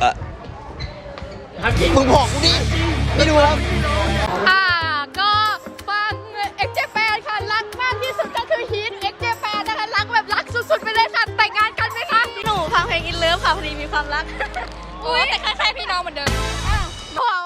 เออมึงบอกกูดิไม่ดูครับ อ่าก็ฟังเอ็กเจแปนค่ะ รักมากที่สุดก็คือฮีทเอ็กเจแปนนะคะ รักแบบรักสุดๆ ไปเลยค่ะ แต่งงานกันไหมคะหนูฟังเพลงอินเลิฟค่ะพอดีมีความรัก อุ้ยแต่คล้ายๆพี่น้องเหมือนเดิมโอ้โห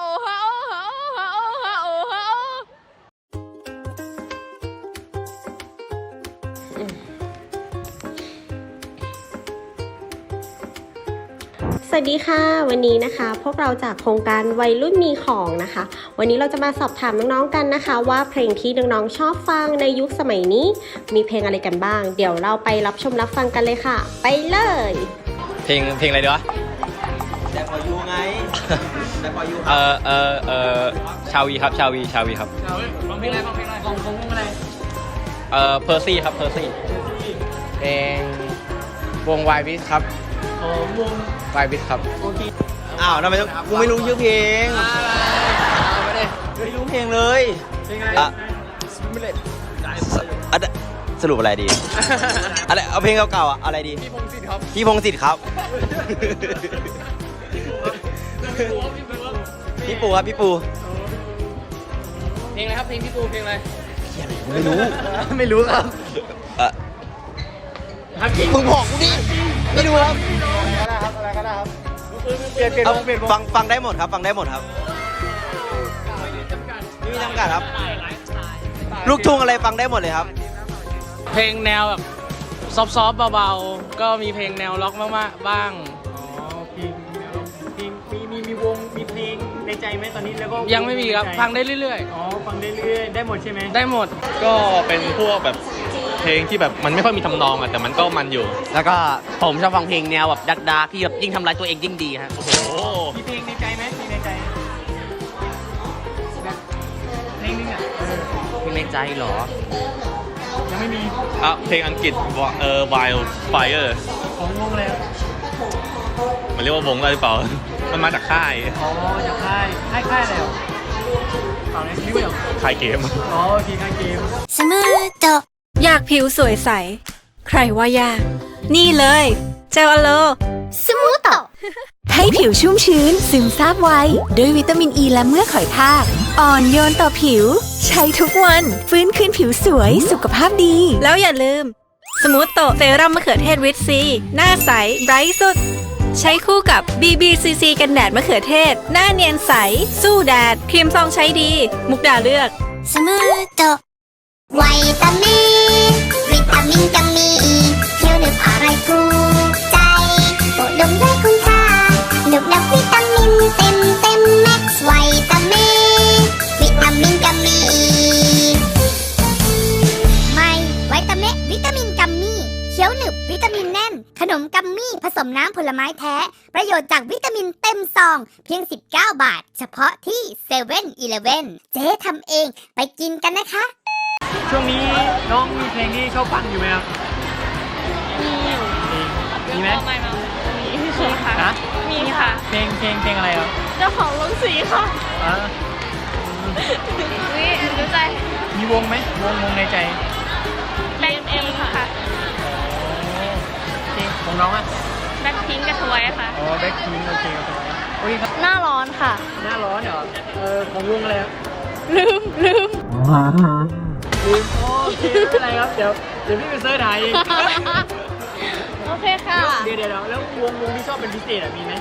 สวัสดีค่ะ วันนี้นะคะ พวกเราจากโครงการวัยรุ่นมีของนะคะ วันนี้เราจะมาสอบถามน้องๆกันนะคะ ว่าเพลงที่น้องๆชอบฟังในยุคสมัยนี้ มีเพลงอะไรกันบ้าง เดี๋ยวเราไปรับชมรับฟังกันเลยค่ะ ไปเลย เพลงเพลงอะไรดีวะแต่พอยูไงแต่พอยูเออเออเออชาวีครับชาวีชาวีครับฟังเพลงอะไรฟังเพลงอะไรของของวงอะไรเออเพอร์ซี่ครับเพอร์ซี่เพลงวงวายวิสครับ ของวงวายวิสครับอ้าวทำไมต้องกูไม่รู้ชื่อเพลงไม่ได้ไม่รู้เพลงเลยเพลงอะไรอะไม่เล่นอะสรุปอะไรดี อะไรเอาเพลงเก่าๆอะอะไรดี พี่พงศิษฐ์ครับ พี่พงศิษฐ์ครับ พี่ปูครับพี่ปู เพลงอะไรครับเพลงพี่ปูเพลงอะไรไม่รู้ ไม่รู้ครับเออมึงบอกกูดิ ไม่ดูครับอะไร ครับอะไรก็ได้ครับเปลี่ยนเปลี่ยนเอาวงเปลี่ยนวงฟังฟังได้หมดครับ ฟังได้หมดครับไม่มีจำกัดครับ ลูกทุ่งอะไรฟังได้หมดเลยครับ เพลงแนวแบบซอฟต์ๆเบาๆ ก็มีเพลงแนวล็อกมากๆ บ้างอ๋อเพลงเพลงมีมีมีวงมีเพลงในใจไหมตอนนี้แล้วก็ยังไม่มีครับ ฟังได้เรื่อยอ๋อฟังได้เรื่อยๆได้หมดใช่ไหมๆ ได้หมด ก็เป็นพวกแบบ เพลงที่แบบมันไม่ค่อยมีทำนองอะแต่มันก็มันอยู่ แล้วก็ผมชอบฟังเพลงแนวแบบดักดาร์กที่แบบยิ่งทำร้ายตัวเองยิ่งดีฮะโอ้โหมีเพลงในใจไหมเพลงในใจแบบเพลงนึงอะเออเพลงในใจเหรอ ยังไม่มีอะเพลงอังกฤษเออ Wild Fire ของวงเลยมันเรียกว่าวงอะไรหรือเปล่า มันมาจากค่าย อ๋อจากค่ายค่ายค่ายอะไรเหรอเปล่าในชีวิตเหรอค่ายเกม อ๋อโอเคค่ายเกมสมูทโต อยากผิวสวยใส ใครว่ายาก นี่เลย เจลอโล สมูทโตให้ผิวชุ่มชื้น ซึมซาบไวด้วยวิตามินอ e ีและเมือกหอยทาก อ่อนโยนต่อผิว ใช้ทุกวัน ฟื้นคืนผิวสวยสุขภาพดี แล้วอย่าลืม สมูทโตเซรั่มมะเขือเทศวิตซี หน้าใสไบรท์สุด ใช้คู่กับ BBCC กันแดดมะเขือเทศ หน้าเนียนใส สู้แดดครีมซองใช้ดี มุกดาเลือก สมูทโตวิตามิน วิตามินก็มีเที่ยวหนึบอะไรถูใจอุดดมด้วยคุณค่าหนึบนับวิตามินเต็มเต็มแม็กซ์ไวิตามินวิตามินก็มีไม่วิตามินวิตามินกัมมี่เคี้ยวหนึบวิตามินแน่น ขนมกัมมี่ผสมน้ำผลไม้แท้ ประโยชน์จากวิตามินเต็มซอง เพียง 19 บาท เฉพาะที่7 e เ e ่ e อเจ๊ทำเองไปกินกันนะคะ ช่วงนี้น้องมีเพลงที่ชอบฟังอยู่ไหมครับ มีอยู่มีไหมไม่มามีค่ะฮะมีค่ะ เพลงเพลงเพลงอะไรครับ เจ้าของลงสีค่ะอ่าวิรู้ใจ มีวงไหมวงวงในใจแบ็คเอ็มค่ะเพลงของน้องอะแบ็คพิงกับทวายค่ะ อ๋อแบ็คพิงโอเคโอเคโอเคครับ หน้าร้อนค่ะ หน้าร้อนเหรอ เออของวงอะไรครับ ลืมลืม ลืมโอเคไม่เป็นไรครับ เดี๋ยวเดี๋ยวพี่ไปเสิร์ชหาเองโอเคค่ะเดี๋ยวเดี๋ยวเดี๋ยวแล้ววงวงที่ชอบเป็นพิเศษอะมีไหม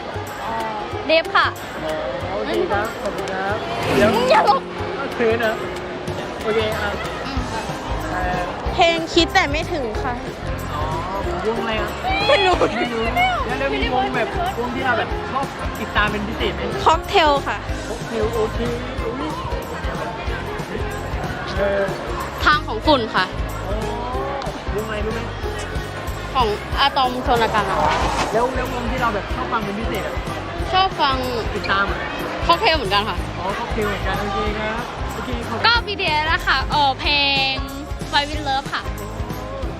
เดฟค่ะอ๋อโอเคครับขอบคุณครับเดี๋ยวอย่าลงก็คืนนะโอเคอะเอ่อเพลงคิดแต่ไม่ถึงค่ะอ๋อวงอะไรครับไม่รู้ไม่รู้แล้วแล้วมีวงแบบวงที่เราแบบชอบติดตามเป็นพิเศษไหมค็อกเทลค่ะโอเคโอเคอุ้ยเออ ทางของฝุ่นค่ะอ๋อวงอะไรรู้ไหมของอะตอมโทนากันอะแล้วแล้ววงที่เราแบบชอบฟังเป็นพิเศษอะชอบฟังติดตามอะค็อกเทลเหมือนกันค่ะ อ๋อค็อกเทลเหมือนกันโอเคครับโอเคขอบคุณก็ BTS นะคะเออเพลง Five with Love ค่ะ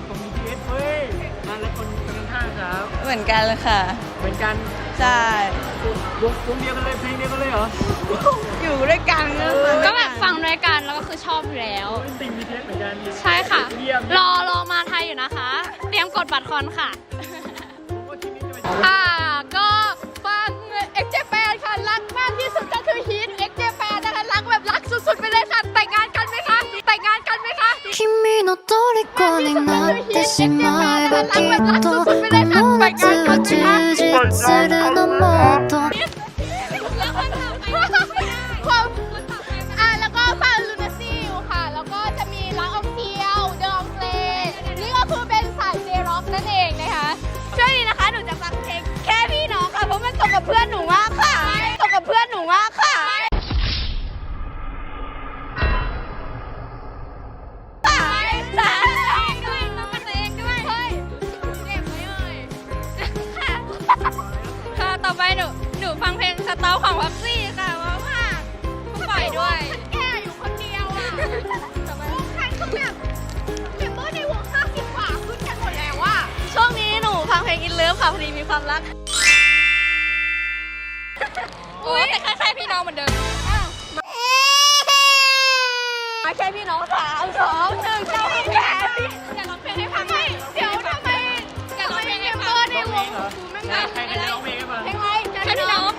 ของ BTS เฮ้ยมาแล้วคน คนข้างๆครับ เหมือนกันเลยค่ะ เหมือนกันใช่ วงวงเดียวกันเลยเพลงเดียวกันเลยเหรออยู่ด้วยกันก็แบบฟังด้วยกันแล้วก็คือชอบอยู่แล้ว เป็นติ่ง BTS เหมือนกันใช่ค่ะ เยี่ยมรอรอมาไทยอยู่นะคะ เตรียมกดบัตรคอนค่ะผมว่าทีมนี้จะไปอ่า เพื่อนหนูมากค่ะตรงกับเพื่อนหนูมากค่ะสายสายด้วยน้องมันเองด้วยเฮ้ยเจ็บไหมเอ่ยค่ะต่อไปหนูหนูฟังเพลงสเตาของวัคซี่ค่ะว่าว่าปล่อยด้วย แก่อยู่คนเดียวอะวงใครคือแบบเมมเบอร์ในวง50กว่าขึ้นกันหมดแล้วอะช่วงนี้หนูฟังเพลงอินเลิฟค่ะพอดีมีความรัก อุ้ยแต่คล้ายๆพี่น้องเหมือนเดิมอ้าวไม่ใช่พี่น้องสามสองหนึ่งเจ้าพี่แกอยากร้องเพลงให้ฟังไหมเดี๋ยวทำไมอยากร้องเพลงให้เมมเบอร์ในวงกูไม่งานใครกันจะร้องเพลงให้ฟังเพลงอะไรแค่พี่น้อง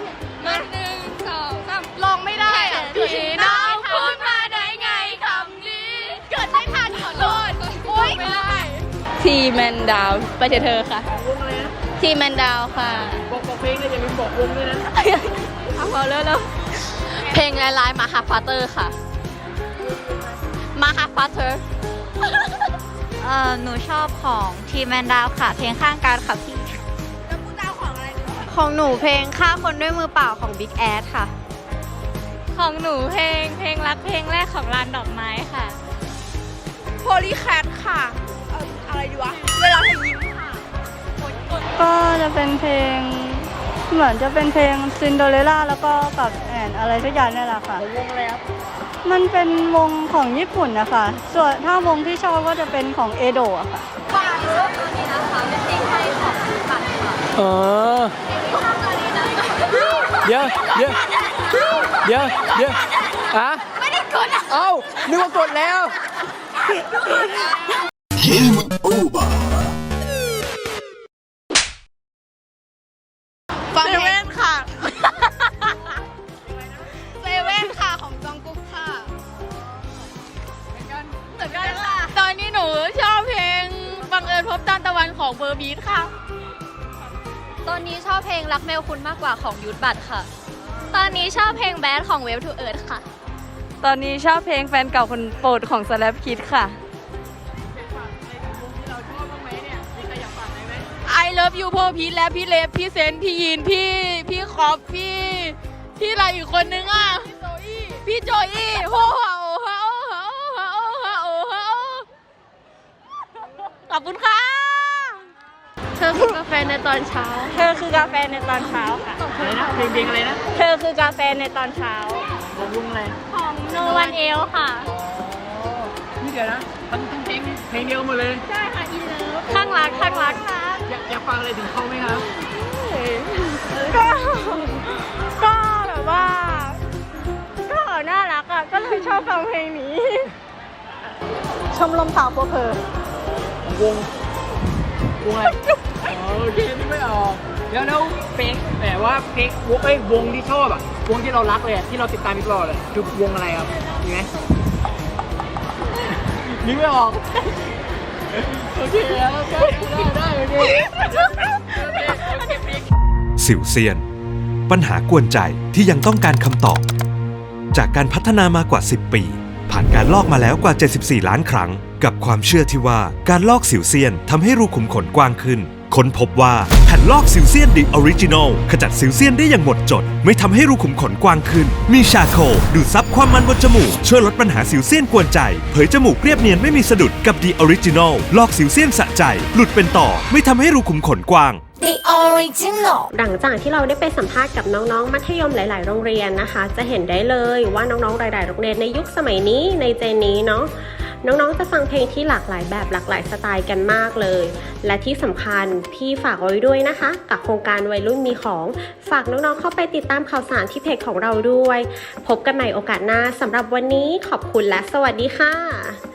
มาหนึ่งสองสามลองไม่ได้อะพี่น้องพูดมาได้ไงคำนี้ เกิดไม่ทันขอโทษโอ๊ยไม่ได้ทีแมนดาวไปเถอะเธอค่ะวงอะไรนะทีแมนดาวค่ะบอกบอกเพลงเลยอย่าลืมบอกวงด้วยนะ เอาพอแล้วแล้วเพลงลายลายมาฮาฟาเตอร์ค่ะ มาฮาฟาเตอร์เอ่อหนูชอบของทีแมนดาวค่ะ เพลงข้างการค่ะพี่ แล้วกูจะเอาของอะไรดีของหนูเพลงฆ่าคนด้วยมือเปล่าของ Big a d ค่ะ ของหนูเพลงเพลงรักเพลงแรกของลานดอกไม้ค่ะ โพลีแคทค่ะ เอ่ออะไรดีวะ เวลาเธอยิ้มค่ะ ก็จะเป็นเพลง เหมือนจะเป็นเพลงซินโดเรล่าแล้วก็กับแอนอะไรทุกอย่างนี่แหละค่ะ วงอะไรครับมันเป็นวงของญี่ปุ่นนะคะ ส่วนถ้าวงที่ชอบก็จะเป็นของเอโดะค่ะอ๋อเดี๋ยวเดี๋ยวเดี๋ยวเดี๋ยวอะไม่ได้กดเอ้านึกว่ากดแล้ว ของเบอร์บีทค่ะ ตอนนี้ชอบเพลงรักแมวคุณมากกว่าของยุทธบัตรค่ะ ตอนนี้ชอบเพลงแบดของเวฟทูเอิร์ธค่ะ ตอนนี้ชอบเพลงแฟนเก่าคนโปรดของสแลปคิดค่ะ I love you พ่อพีทและพี่เลฟพี่เซนพี่ยีนพี่พี่คอฟพี่พี่อะไรอีกคนนึงอะ พี่โจอี้โอ้โหโอ้โหโอ้โหโอ้โหโอ้โหขอบคุณค่ะเธอคือกาแฟในตอนเช้า เธอคือกาแฟในตอนเช้าค่ะ อะไรนะเพลงเพลงอะไรนะเธอคือกาแฟในตอนเช้าของวงอะไรของ No One Else ค่ะ นี่เดี๋ยวนะทั้งทั้งเพลงเพลงเดียวหมดเลย ใช่ค่ะอีเลิฟข้างรักข้างรักค่ะ อยากอยากฟังอะไรถึงเขาไหมครับก็ ก็แบบว่า ก็น่ารักอะ ก็เลยชอบฟังเพลงนี้ ชมรมสาวโปรเพอวงวงอะไรอ๋อ โอเคนี่ไม่ออกเดี๋ยวแล้วเพลงแต่ว่าเพลงวงเอ้ยวงที่ชอบอะวงที่เรารักเลยอะที่เราติดตามตลอดเลยคือวงอะไรครับมีไหมนึกไม่ออกโอเคแล้วได้ได้ได้โอเคโอเคโอเคเพลง สิวเซียน ปัญหากวนใจที่ยังต้องการคำตอบ จากการพัฒนามากว่า 10 ปี ผ่านการลอกมาแล้วกว่า 74 ล้านครั้ง กับความเชื่อที่ว่าการลอกสิวเซียนทำให้รูขุมขนกว้างขึ้น ค้นพบว่าแผ่นลอกสิวเซียนดิออริจินอลขจัดสิวเซียนได้อย่างหมดจด ไม่ทำให้รูขุมขนกว้างขึ้น มีชาโคลดูดซับความมันบนจมูก ช่วยลดปัญหาสิวเซียนกวนใจ เผยจมูกเรียบเนียนไม่มีสะดุดกับดิออริจินอลลอกสิวเซียนสะใจ หลุดเป็นต่อ ไม่ทำให้รูขุมขนกว้าง The original หลังจากที่เราได้ไปสัมภาษณ์กับน้องๆ มัธยมหลาย ๆ โรงเรียนนะคะ จะเห็นได้เลยว่าน้องๆ หลาย ๆ โรงเรียนในยุคสมัยนี้ในเจนนี้เนาะ น้องๆ จะฟังเพลงที่หลากหลายแบบหลากหลายสไตล์กันมากเลย และที่สำคัญพี่ฝากไว้ด้วยนะคะ กับโครงการวัยรุ่นมีของ ฝากน้องๆ เข้าไปติดตามข่าวสารที่เพจของเราด้วย พบกันใหม่โอกาสหน้าสำหรับวันนี้ขอบคุณและสวัสดีค่ะ